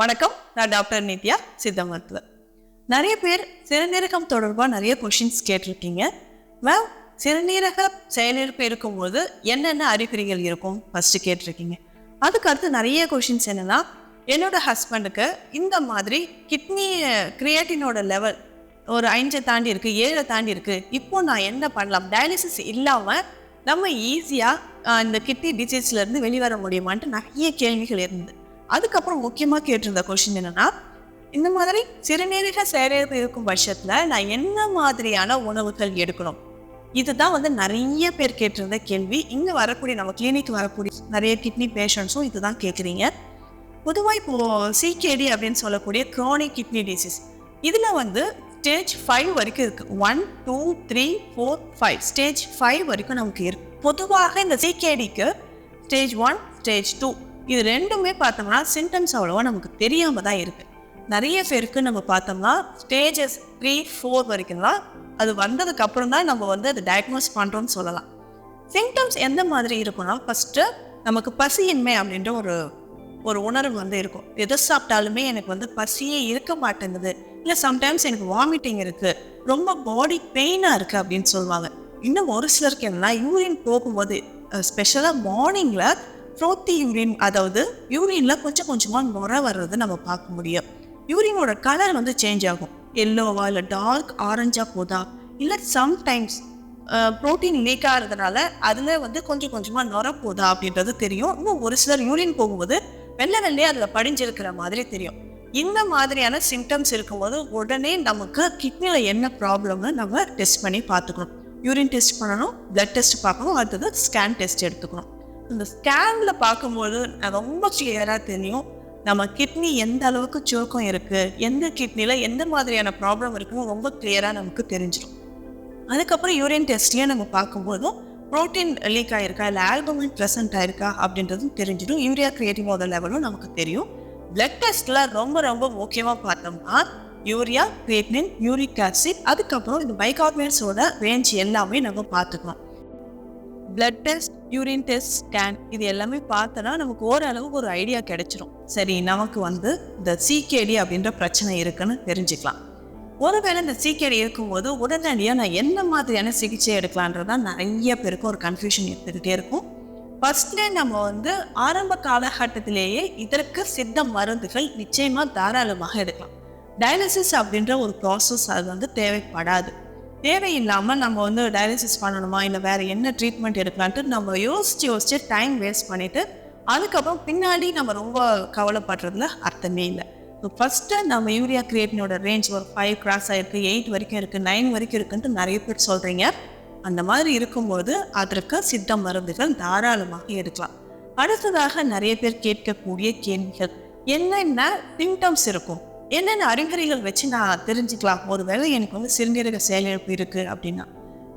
வணக்கம் நான் டாக்டர் நித்யா சித்த மருத்துவர் நிறைய பேர் சிறுநீரகம் தொடர்பாக நிறைய கொஷின்ஸ் கேட்டிருக்கீங்க. மேம் சிறுநீரக செயலிழப்பு இருக்கும்போது என்னென்ன அறிகுறிகள் இருக்கும்? ஃபஸ்ட்டு கேட்டிருக்கீங்க. அதுக்கு அடுத்து நிறைய கொஷின்ஸ் என்னென்னா என்னோட ஹஸ்பண்டுக்கு இந்த மாதிரி கிட்னி கிரியேட்டினோட லெவல் ஒரு அஞ்சை தாண்டி இருக்குது ஏழை தாண்டி இருக்குது இப்போ நான் என்ன பண்ணலாம்? டயாலிசிஸ் இல்லாமல் நம்ம ஈஸியாக இந்த கிட்னி டிசீஸ்லேருந்து வெளிவர முடியுமான்ட்டு நிறைய கேள்விகள் இருந்தது. அதுக்கப்புறம் முக்கியமாக கேட்டிருந்த கொஷின் என்னென்னா இந்த மாதிரி சிறுநீரக செயலிழப்பு இருக்கும் பட்சத்தில் நான் என்ன மாதிரியான உணவுகள் எடுக்கணும்? இதுதான் வந்து நிறைய பேர் கேட்டிருந்த கேள்வி. இங்கே வரக்கூடிய நம்ம கிளினிக் வரக்கூடிய நிறைய கிட்னி பேஷண்ட்ஸும் இதுதான் கேட்குறீங்க. பொதுவாக இப்போ சிகேடி அப்படின்னு சொல்லக்கூடிய க்ரானிக் கிட்னி டிசீஸ் இதில் வந்து ஸ்டேஜ் ஃபைவ் வரைக்கும் இருக்குது one two three four five stage five வரைக்கும் நமக்கு இருக்கு. பொதுவாக இந்த சிகேடிக்கு ஸ்டேஜ் ஒன் ஸ்டேஜ் டூ இது ரெண்டுமே பார்த்தோம்னா சிம்டம்ஸ் அவ்வளோவா நமக்கு தெரியாமல் தான் இருக்குது நிறைய பேருக்கு நம்ம பார்த்தோம்னா ஸ்டேஜஸ் த்ரீ ஃபோர் வரைக்கும் தான் அது வந்ததுக்கு அப்புறம் தான் நம்ம வந்து அதை டயக்னோஸ் பண்ணுறோம்னு சொல்லலாம். சிம்டம்ஸ் எந்த மாதிரி இருக்குன்னா ஃபஸ்ட்டு நமக்கு பசியின்மை அப்படின்ற ஒரு ஒரு உணர்வு வந்து இருக்கும். எது சாப்பிட்டாலுமே எனக்கு வந்து பசியே இருக்க மாட்டேங்குது. இல்லை சம்டைம்ஸ் எனக்கு வாமிட்டிங் இருக்குது ரொம்ப பாடி பெயினாக இருக்குது அப்படின்னு சொல்லுவாங்க. இன்னும் ஒரு சிலருக்கு என்னன்னா யூரின் போகும்போது ஸ்பெஷலாக மார்னிங்கில் ஃப்ரோத்தி யூரின் அதாவது யூரினில் கொஞ்சம் கொஞ்சமாக நுர வர்றதை நம்ம பார்க்க முடியும். யூரினோட கலர் வந்து சேஞ்ச் ஆகும். எல்லோவா இல்லை டார்க் ஆரஞ்சாக போதா? இல்லை சம்டைம்ஸ் ப்ரோட்டீன் லீக் ஆகிறதுனால அதில் வந்து கொஞ்சம் கொஞ்சமாக நுர போதா அப்படின்றது தெரியும். இன்னும் ஒரு சிலர் யூரின் போகும்போது வெள்ளை வெள்ளையே அதில் படிஞ்சிருக்கிற மாதிரி தெரியும். இந்த மாதிரியான சிம்டம்ஸ் இருக்கும்போது உடனே நமக்கு கிட்னியில் என்ன ப்ராப்ளம்னு நம்ம டெஸ்ட் பண்ணி பார்த்துக்கணும். யூரின் டெஸ்ட் பண்ணணும் பிளட் டெஸ்ட் பார்க்கணும் அடுத்தது ஸ்கேன் டெஸ்ட் எடுத்துக்கணும். இந்த ஸ்கேனில் பார்க்கும்போது ரொம்ப கிளியராக தெரியும். நம்ம கிட்னி எந்த அளவுக்கு சுருக்கம் இருக்குது எந்த கிட்னியில் எந்த மாதிரியான ப்ராப்ளம் இருக்குன்னு ரொம்ப கிளியராக நமக்கு தெரிஞ்சிடும் அதுக்கப்புறம் யூரின் டெஸ்ட்லேயே நம்ம பார்க்கும்போதும் ப்ரோட்டீன் லீக் ஆகிருக்கா இல்லை ஆல்பமின் ப்ரெசன்ட் ஆயிருக்கா அப்படின்றதும் தெரிஞ்சிடும் யூரியா கிரியேட்டிவோட லெவலும் நமக்கு தெரியும். பிளட் டெஸ்ட்டில் ரொம்ப ரொம்ப முக்கியமாக பார்த்தோம்னா யூரியா கிரியேட்டின் யூரிக் ஆசிட் அதுக்கப்புறம் இந்த பைகார்பனேட்ஸோட ரேஞ்ச் எல்லாமே நம்ம பார்த்துக்கலாம். Blood test urine test scan இது எல்லாமே பார்த்தோன்னா நமக்கு ஓரளவுக்கு ஒரு ஐடியா கிடைச்சிரும். சரி நமக்கு வந்து இந்த சிகேடி அப்படின்ற பிரச்சனை இருக்குன்னு தெரிஞ்சுக்கலாம். ஒருவேளை இந்த சிகேடி இருக்கும்போது உடனடியாக நான் என்ன மாதிரியான சிகிச்சை எடுக்கலான்றதான் நிறைய பேருக்கு ஒரு கன்ஃபியூஷன் எடுத்துக்கிட்டே இருக்கும். ஃபர்ஸ்ட்லே நம்ம வந்து ஆரம்ப காலகட்டத்திலேயே இதற்கு சித்த மருந்துகள் நிச்சயமாக தாராளமாக எடுக்கலாம். டயாலிசிஸ் அப்படின்ற ஒரு ப்ராசஸ் அது வந்து தேவைப்படாது. தேவையில்லாமல் நம்ம வந்து டயாலிசிஸ் பண்ணணுமா? இல்லை வேறு என்ன ட்ரீட்மெண்ட் எடுக்கலான்ட்டு நம்ம யோசித்து யோசித்து டைம் வேஸ்ட் பண்ணிவிட்டு அதுக்கப்புறம் பின்னாடி நம்ம ரொம்ப கவலைப்படுறதுல அர்த்தமே இல்லை. இப்போ ஃபஸ்ட்டு நம்ம யூரியா கிரியேட்டினோட ரேஞ்ச் ஒரு ஃபைவ் கிராஸ் ஆகிருக்கு எயிட் வரைக்கும் இருக்குது நைன் வரைக்கும் இருக்குன்ட்டு நிறைய பேர் சொல்கிறீங்க அந்த மாதிரி இருக்கும்போது அதற்கு சித்த மருந்துகள் தாராளமாக எடுக்கலாம். அடுத்ததாக நிறைய பேர் கேட்கக்கூடிய கேள்விகள். என்னென்ன சிம்டம்ஸ் இருக்கும்? என்னென்ன அறிகுறிகள் வச்சு நான் தெரிஞ்சுக்கலாம்? ஒருவேளை எனக்கு வந்து சிறுநீரக செயலிழப்பு இருக்குது அப்படின்னா.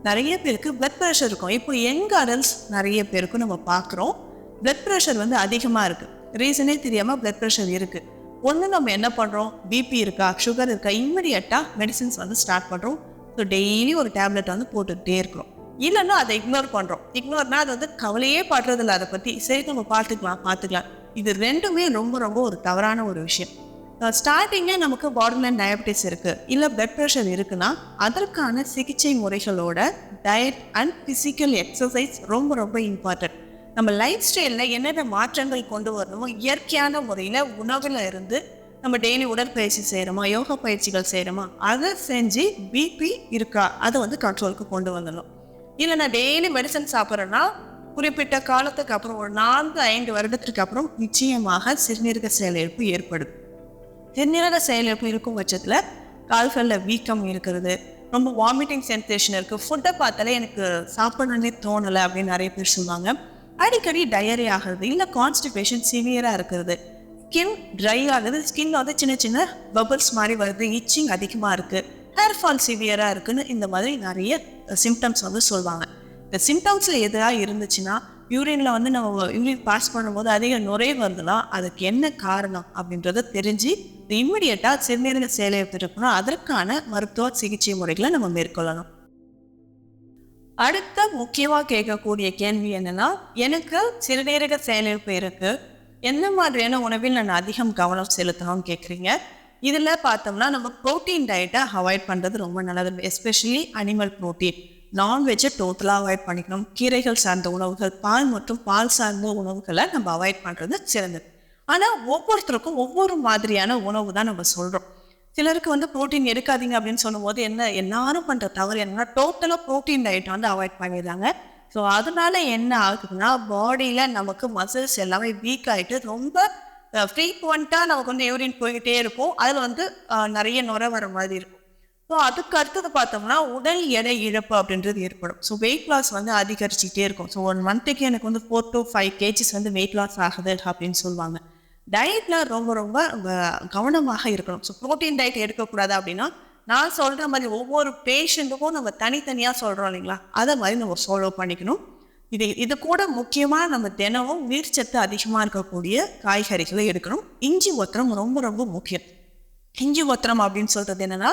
நிறைய பேருக்கு பிளட் ப்ரெஷர் இருக்கும். இப்போ யங் அடல்ட்ஸ் நிறைய பேருக்கு நம்ம பார்க்குறோம். பிளட் ப்ரெஷர் வந்து அதிகமாக இருக்குது ரீசனே தெரியாமல் பிளட் ப்ரெஷர் இருக்குது ஒன்று நம்ம என்ன பண்ணுறோம் பிபி இருக்கா? சுகர் இருக்கா? இம்மிடியட்டாக மெடிசின்ஸ் வந்து ஸ்டார்ட் பண்ணுறோம் ஸோ டெய்லி ஒரு டேப்லெட் வந்து போட்டுக்கிட்டே இருக்கிறோம். இல்லைன்னா அதை இக்னோர் பண்ணுறோம் இக்னோர்னா அது வந்து கவலையே படுறதில்ல. அதை பற்றி சரி நம்ம பார்த்துக்கலாம் பார்த்துக்கலாம். இது ரெண்டுமே ரொம்ப ரொம்ப ஒரு தவறான ஒரு விஷயம். ஸ்டார்டிங்கே நமக்கு பார்டர்லைன் டயபிட்டிஸ் இருக்குது இல்லை பிளட் ப்ரெஷர் இருக்குன்னா அதற்கான சிகிச்சை முறைகளோட டயட் அண்ட் ஃபிசிக்கல் எக்ஸசைஸ் ரொம்ப ரொம்ப இம்பார்ட்டன்ட் நம்ம லைஃப் ஸ்டைலில் என்னென்ன மாற்றங்கள் கொண்டு வரணுமோ இயற்கையான முறையில் உணவில் இருந்து நம்ம டெய்லி உடற்பயிற்சி செய்கிறோமா யோகா பயிற்சிகள் செய்கிறோமா அதை செஞ்சு பிபி இருக்கா அதை வந்து கண்ட்ரோலுக்கு கொண்டு வந்துடணும். இல்லை நான் டெய்லி மெடிசன் சாப்பிட்றேன்னா குறிப்பிட்ட காலத்துக்கு அப்புறம் ஒரு நான்கு ஐந்து வருடத்திற்கு அப்புறம் நிச்சயமாக சிறுநீரக செயலிழப்பு ஏற்படும். தென்னிறக செயலிழப்பு இருக்கும் பட்சத்தில் கால்களில் வீக்கம் இருக்கிறது. ரொம்ப வாமிட்டிங் சென்சேஷன் இருக்குது ஃபுட்டை பார்த்தாலே எனக்கு சாப்பிடணுன்னே தோணலை அப்படின்னு நிறைய பேர் சொல்லுவாங்க. அடிக்கடி டயரி ஆகிறது இல்லை கான்ஸ்டிபேஷன் சிவியராக இருக்கிறது. ஸ்கின் ட்ரை ஆகுது. ஸ்கின் வந்து சின்ன சின்ன பபிள்ஸ் மாதிரி வருது. இச்சிங் அதிகமாக இருக்குது ஹேர் ஃபால் சிவியராக இருக்குன்னு இந்த மாதிரி நிறைய சிம்டம்ஸ் வந்து சொல்லுவாங்க. இந்த சிம்டம்ஸில் எதாக இருந்துச்சுன்னா யூரினில் வந்து நம்ம யூரின் பாஸ் பண்ணும்போது அதிக நுரை வருதுன்னா அதுக்கு என்ன காரணம் அப்படின்றத தெரிஞ்சு இம்மிடியட்டாக சிறுநீரக செயலை இருக்கணும் அதற்கான மருத்துவ சிகிச்சை முறைகளை நம்ம மேற்கொள்ளணும். அடுத்த முக்கியமாக கேட்கக்கூடிய கேள்வி என்னன்னா எனக்கு சிறுநீரக செயலிழப்பு இருக்கு எந்த மாதிரியான உணவில் நான் அதிகம் கவனம் செலுத்தணும்னு கேட்குறீங்க. இதில் பார்த்தோம்னா நம்ம ப்ரோட்டீன் டயட்டை அவாய்ட் பண்ணுறது ரொம்ப நல்லது. எஸ்பெஷலி அனிமல் ப்ரோட்டீன் நான்வெஜ்ஜை டோட்டலாக அவாய்ட் பண்ணிக்கணும். கீரைகள் சார்ந்த உணவுகள் பால் மற்றும் பால் சார்ந்த உணவுகளை நம்ம அவாய்ட் பண்ணுறது சிறந்தது. ஆனால் ஒவ்வொருத்தருக்கும் ஒவ்வொரு மாதிரியான உணவு தான் நம்ம சொல்கிறோம் சிலருக்கு வந்து ப்ரோட்டீன் எடுக்காதீங்க அப்படின்னு சொல்லும்போது என்ன எல்லாரும் பண்ணுற தவறு என்னன்னா டோட்டலாக ப்ரோட்டீன் டயட்டை வந்து அவாய்ட் பண்ணிடுறாங்க. ஸோ அதனால என்ன ஆகுதுன்னா பாடியில் நமக்கு மசில்ஸ் எல்லாமே வீக் ஆகிட்டு ரொம்ப ஃப்ரீக்வெண்ட்டாக நமக்கு வந்து யூரின் போய்கிட்டே இருக்கும். அதில் வந்து நிறைய நுர வர மாதிரி இருக்கும். ஸோ அதுக்கு அடுத்தது பார்த்தோம்னா உடல் எடை இழப்பு அப்படின்றது ஏற்படும். ஸோ வெயிட் லாஸ் வந்து அதிகரிச்சுக்கிட்டே இருக்கும். ஸோ ஒன் மந்த்துக்கு எனக்கு வந்து ஃபோர் டு ஃபைவ் கேஜிஸ் வந்து வெயிட் லாஸ் ஆகுது அப்படின்னு சொல்லுவாங்க. டயட்ல ரொம்ப ரொம்ப கவனமாக இருக்கணும். ஸோ ப்ரோட்டீன் டயட் எடுக்கக்கூடாது அப்படின்னா நான் சொல்கிற மாதிரி ஒவ்வொரு பேஷண்ட்டுக்கும் நம்ம தனித்தனியாக சொல்கிறோம் இல்லைங்களா? அதை மாதிரி நம்ம ஃபாலோ பண்ணிக்கணும். இது இது கூட முக்கியமாக நம்ம தினமும் நீர்ச்சத்து அதிகமாக இருக்கக்கூடிய காய்கறிகளை எடுக்கணும். இஞ்சி ஒத்தரம் ரொம்ப ரொம்ப முக்கியம். இஞ்சி ஒத்தரம் அப்படின்னு சொல்கிறது என்னன்னா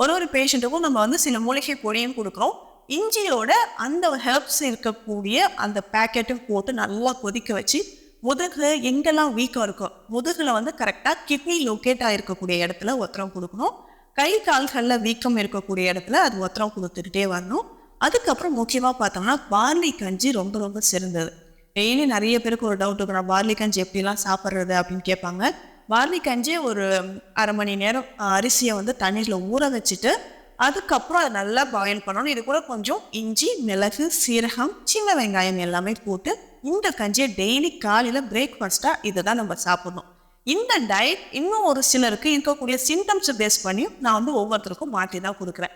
ஒரு ஒரு பேஷண்ட்டுக்கும் நம்ம வந்து சில மூலிகை பொடியும் கொடுக்குறோம். இஞ்சியோட அந்த ஹெர்ப்ஸ் இருக்கக்கூடிய அந்த பேக்கெட்டும் போட்டு நல்லா கொதிக்க வச்சு முதுகு எங்கெல்லாம் வீக்கம் இருக்கோ முதுகில் வந்து கரெக்டாக கிட்னி லொக்கேட் ஆகிருக்கக்கூடிய இடத்துல ஒத்தரம் கொடுக்கணும். கை கால்களில் வீக்கம் இருக்கக்கூடிய இடத்துல அது ஒத்தரம் கொடுத்துக்கிட்டே வரணும். அதுக்கப்புறம் முக்கியமாக பார்த்தோம்னா பார்லி கஞ்சி ரொம்ப ரொம்ப சிறந்தது. டெய்லி நிறைய பேருக்கு ஒரு டவுட் இருக்கணும் பார்லி கஞ்சி எப்படிலாம் சாப்பிட்றது? அப்படின்னு கேட்பாங்க. பார்லி கஞ்சியை ஒரு அரை மணி நேரம் அரிசியை வந்து தண்ணீரில் ஊற வச்சுட்டு அதுக்கப்புறம் அதை நல்லா பாயில் பண்ணணும். இது கூட கொஞ்சம் இஞ்சி மிளகு சீரகம் சின்ன வெங்காயம் எல்லாமே போட்டு இந்த கஞ்சியை டெய்லி காலையில் பிரேக்ஃபாஸ்ட்டாக இதை தான் நம்ம சாப்பிடணும். இந்த டயட் இன்னும் ஒரு சிலருக்கு இருக்கக்கூடிய சிம்டம்ஸை பேஸ் பண்ணி நான் வந்து ஒவ்வொருத்தருக்கும் மாற்றி தான் கொடுக்குறேன்.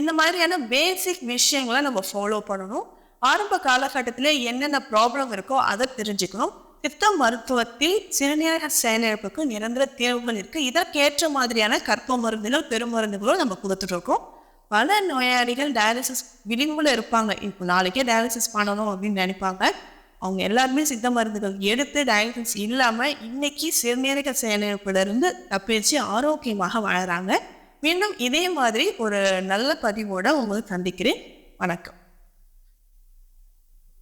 இந்த மாதிரியான பேசிக் விஷயங்களை நம்ம ஃபாலோ பண்ணணும். ஆரம்ப காலகட்டத்தில் என்னென்ன ப்ராப்ளம் இருக்கோ அதை தெரிஞ்சுக்கணும். சித்த மருத்துவத்தில் சிறுநீரக செயலிழப்புக்கு நிரந்தர தீர்வுகள் இருக்குது இதற்கேற்ற மாதிரியான கற்ப மருந்துகளோ பெருமருந்துகளும் நம்ம கொடுத்துட்டு இருக்கோம் பல நோயாளிகள் டயாலிசிஸ் விளிம்புல இருப்பாங்க. இப்போ நாளைக்கே டயாலிசிஸ் பண்ணணும் அப்படின்னு நினைப்பாங்க. அவங்க எல்லாருமே சித்த மருந்துகள் எடுத்து டயாலிசிஸ் இல்லாமல் இன்னைக்கு சிறுநீரக செயலிழப்பிலிருந்து தப்பிச்சு ஆரோக்கியமாக வாழறாங்க. மீண்டும் இதே மாதிரி ஒரு நல்ல பதிவோடு உங்களுக்கு சந்திக்கிறேன். வணக்கம்.